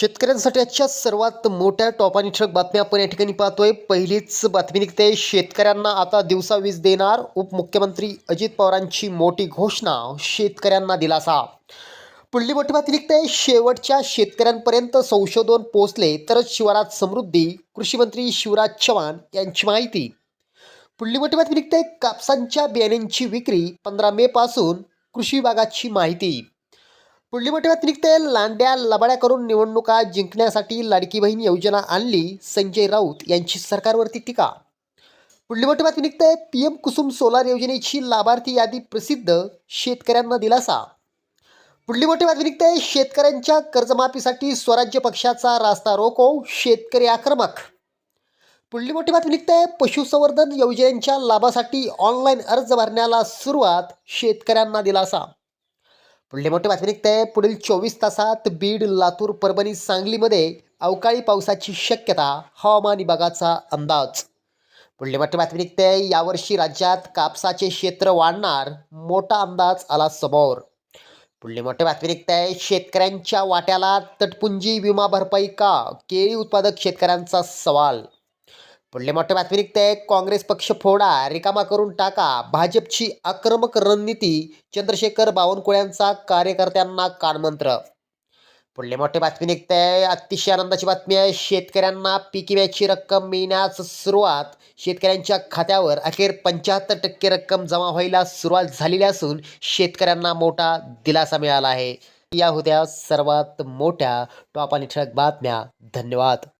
शेतकऱ्यांसाठी आजच्या सर्वात मोठ्या टॉप आणि ठळक बातम्या आपण या ठिकाणी पाहतोय. पहिलीच बातमी निघते. शेतकऱ्यांना आता दिवसा वीज देणार उपमुख्यमंत्री अजित पवारांची मोठी घोषणा शेतकऱ्यांना दिलासा. पुढली मोठी बातमी निघते. शेवटच्या शेतकऱ्यांपर्यंत संशोधन पोहोचले तरच शिवारात समृद्धी कृषीमंत्री शिवराज चव्हाण यांची माहिती. पुढली मोठी बातमी निघते. कापसांच्या बियाण्यांची विक्री पंधरा मे पासून कृषी विभागाची माहिती. पुढली मोठी बातमी निघते लांड्या लबाड्या करून निवडणुका जिंकण्यासाठी लाडकी बहीण योजना आणली संजय राऊत यांची सरकारवरती टीका. पुढली मोठी बातमी निघते पी एम कुसुम सोलार योजनेची लाभार्थी यादी प्रसिद्ध शेतकऱ्यांना दिलासा. पुढली मोठी बातमी निघते शेतकऱ्यांच्या कर्जमाफीसाठी स्वराज्य पक्षाचा रास्ता रोको शेतकरी आक्रमक. पुढली मोठी बातमी निघते पशुसंवर्धन योजनेच्या लाभासाठी ऑनलाईन अर्ज भरण्याला सुरुवात शेतकऱ्यांना दिलासा. पुढली मोठी बातमी निघते. पुढील चोवीस तासात बीड लातूर परभणी सांगलीमध्ये अवकाळी पावसाची शक्यता हवामान विभागाचा अंदाज. पुढली मोठी बातमी निघते. यावर्षी राज्यात कापसाचे क्षेत्र वाढणार मोठा अंदाज आला समोर. पुढली मोठी बातमी निघते. शेतकऱ्यांच्या वाट्याला तटपुंजी विमा भरपाई का? केळी उत्पादक शेतकऱ्यांचा सवाल. पुढले मोठी बातमी निघते. काँग्रेस पक्ष फोडा रिकामा करून टाका. भाजपची आक्रमक रणनीती चंद्रशेखर बावनकुळ्यांचा कार्यकर्त्यांना कानमंत्र. पुढले मोठे बातमी निघते. अतिशय आनंदाची बातमी आहे. शेतकऱ्यांना पीक विम्याची रक्कम मिळण्यास सुरुवात. शेतकऱ्यांच्या खात्यावर अखेर पंच्याहत्तर टक्के रक्कम जमा व्हायला सुरुवात झालेली असून शेतकऱ्यांना मोठा दिलासा मिळाला आहे. या होत्या सर्वात मोठ्या टॉप आणि ठळक बातम्या. धन्यवाद.